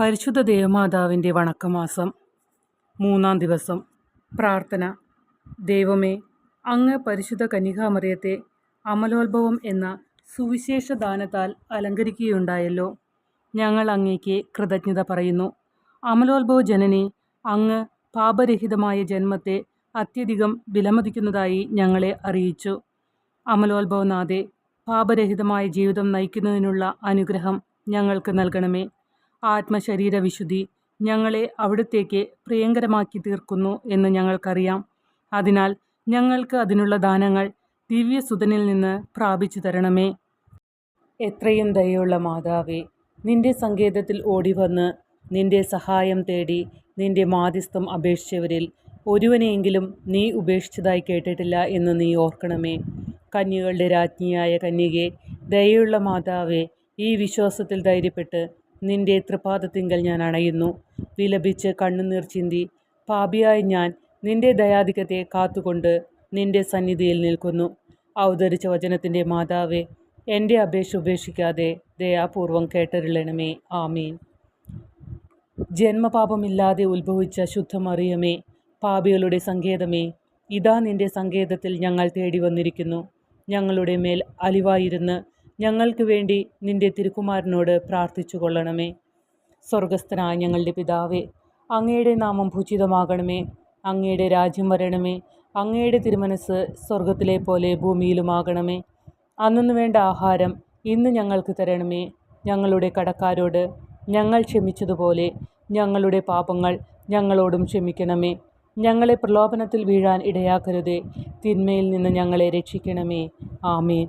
പരിശുദ്ധ ദേവമാതാവിന്റെ വണക്കമാസം മൂന്നാം ദിവസം. പ്രാർത്ഥന. ദൈവമേ അങ്ങ് പരിശുദ്ധ കന്യകാമറിയത്തെ അമലോത്ഭവം എന്ന സുവിശേഷ ദാനത്താൽ അലങ്കരിക്കുകയുണ്ടായല്ലോ. ഞങ്ങൾ അങ്ങേക്ക് കൃതജ്ഞത പറയുന്നു. അമലോത്ഭവ ജനനി അങ്ങ് പാപരഹിതമായ ജന്മത്തെ അത്യധികം വിലമതിക്കുന്നതായി ഞങ്ങളെ അറിയിച്ചു. അമലോത്ഭവനാഥെ പാപരഹിതമായ ജീവിതം നയിക്കുന്നതിനുള്ള അനുഗ്രഹം ഞങ്ങൾക്ക് നൽകണമേ. ആത്മശരീര വിശുദ്ധി ഞങ്ങളെ അവിടത്തേക്ക് പ്രിയങ്കരമാക്കി തീർക്കുന്നു എന്ന് ഞങ്ങൾക്കറിയാം. അതിനാൽ ഞങ്ങൾക്ക് അതിനുള്ള ദാനങ്ങൾ ദിവ്യസുതനിൽ നിന്ന് പ്രാപിച്ചു തരണമേ. എത്രയും ദയുള്ള മാതാവേ നിന്റെ സങ്കേതത്തിൽ ഓടിവന്ന് നിന്റെ സഹായം തേടി നിന്റെ മാധ്യസ്ഥം അപേക്ഷിച്ചവരിൽ ഒരുവനെയെങ്കിലും നീ ഉപേക്ഷിച്ചതായി കേട്ടിട്ടില്ല എന്ന് നീ ഓർക്കണമേ. കന്യകളുടെ രാജ്ഞിയായ കന്യകെ ദയുള്ള മാതാവേ ഈ വിശ്വാസത്തിൽ ധൈര്യപ്പെട്ട് നിന്റെ തൃപാദത്തിങ്കൽ ഞാൻ അണയുന്നു. വിലപിച്ച് കണ്ണുനീർ ചിന്തി പാപിയായ ഞാൻ നിന്റെ ദയാധികത്തെ കാത്തുകൊണ്ട് നിന്റെ സന്നിധിയിൽ നിൽക്കുന്നു. അവതരിച്ച വചനത്തിന്റെ മാതാവേ എന്റെ അപേക്ഷ ഉപേക്ഷിക്കാതെ ദയാപൂർവം കേട്ടരുളണമേ. ആമീൻ. ജന്മപാപമില്ലാതെ ഉത്ഭവിച്ച ശുദ്ധമറിയമേ പാപികളുടെ സങ്കേതമേ ഇതാ നിന്റെ സങ്കേതത്തിൽ ഞങ്ങൾ തേടി വന്നിരിക്കുന്നു ഞങ്ങളുടെ മേൽ അലിവായിരുന്ന് ഞങ്ങൾക്ക് വേണ്ടി നിന്റെ തിരുക്കുമാരനോട് പ്രാർത്ഥിച്ചു കൊള്ളണമേ സ്വർഗസ്ഥനായ ഞങ്ങളുടെ പിതാവേ അങ്ങയുടെ നാമം ഭൂചിതമാകണമേ അങ്ങയുടെ രാജ്യം വരണമേ. അങ്ങയുടെ തിരുമനസ് സ്വർഗത്തിലെ പോലെ ഭൂമിയിലുമാകണമേ. അന്നു വേണ്ട ആഹാരം ഇന്ന് ഞങ്ങൾക്ക് തരണമേ. ഞങ്ങളുടെ കടക്കാരോട് ഞങ്ങൾ ക്ഷമിച്ചതുപോലെ ഞങ്ങളുടെ പാപങ്ങൾ ഞങ്ങളോടും ക്ഷമിക്കണമേ. ഞങ്ങളെ പ്രലോഭനത്തിൽ വീഴാൻ ഇടയാക്കരുതേ. തിന്മയിൽ നിന്ന് ഞങ്ങളെ രക്ഷിക്കണമേ. ആമേൻ.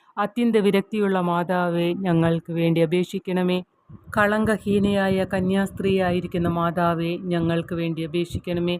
അത്യന്ത വിരക്തിയുള്ള മാതാവേ ഞങ്ങൾക്ക് വേണ്ടി അപേക്ഷിക്കണമേ. കളങ്കഹീനയായ കന്യാസ്ത്രീയായിരിക്കുന്ന മാതാവേ ഞങ്ങൾക്ക് വേണ്ടി അപേക്ഷിക്കണമേ.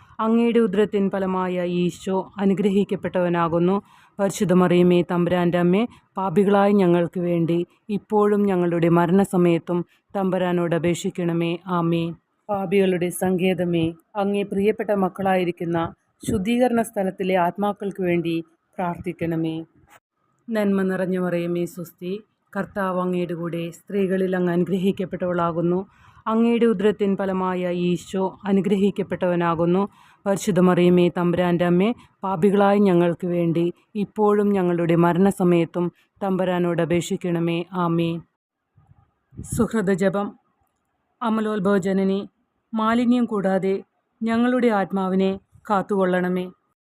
അങ്ങയുടെ ഉദരത്തിൻ ഫലമായ ഈശോ അനുഗ്രഹിക്കപ്പെട്ടവനാകുന്നു. പരിശുദ്ധ മറിയമേ തമ്പുരാന്റെ അമ്മേ പാപികളായ ഞങ്ങൾക്ക് വേണ്ടി ഇപ്പോഴും ഞങ്ങളുടെ മരണസമയത്തും തമ്പുരാനോട് അപേക്ഷിക്കണമേ. ആമേ പാപികളുടെ സങ്കേതമേ അങ്ങേ പ്രിയപ്പെട്ട മക്കളായിരിക്കുന്ന ശുദ്ധീകരണ സ്ഥലത്തിലെ ആത്മാക്കൾക്ക് വേണ്ടി പ്രാർത്ഥിക്കണമേ. നന്മ നിറഞ്ഞ മറിയമേ സുസ്തി കർത്താവ് അങ്ങയുടെ കൂടെ സ്ത്രീകളിൽ അങ്ങ് അനുഗ്രഹിക്കപ്പെട്ടവളാകുന്നു. അങ്ങയുടെ ഉദരത്തിൻ ഫലമായ ഈശോ അനുഗ്രഹിക്കപ്പെട്ടവനാകുന്നു. പരിശുദ്ധ മറിയമേ തമ്പുരാന്റെ അമ്മേ പാപികളായ ഞങ്ങൾക്ക് വേണ്ടി ഇപ്പോഴും ഞങ്ങളുടെ മരണസമയത്തും തമ്പുരാനോട് അപേക്ഷിക്കണമേ. ആമേ സുഹൃതജപം. അമലോത്ഭവ ജനനി മാലിന്യം കൂടാതെ ഞങ്ങളുടെ ആത്മാവിനെ കാത്തുകൊള്ളണമേ.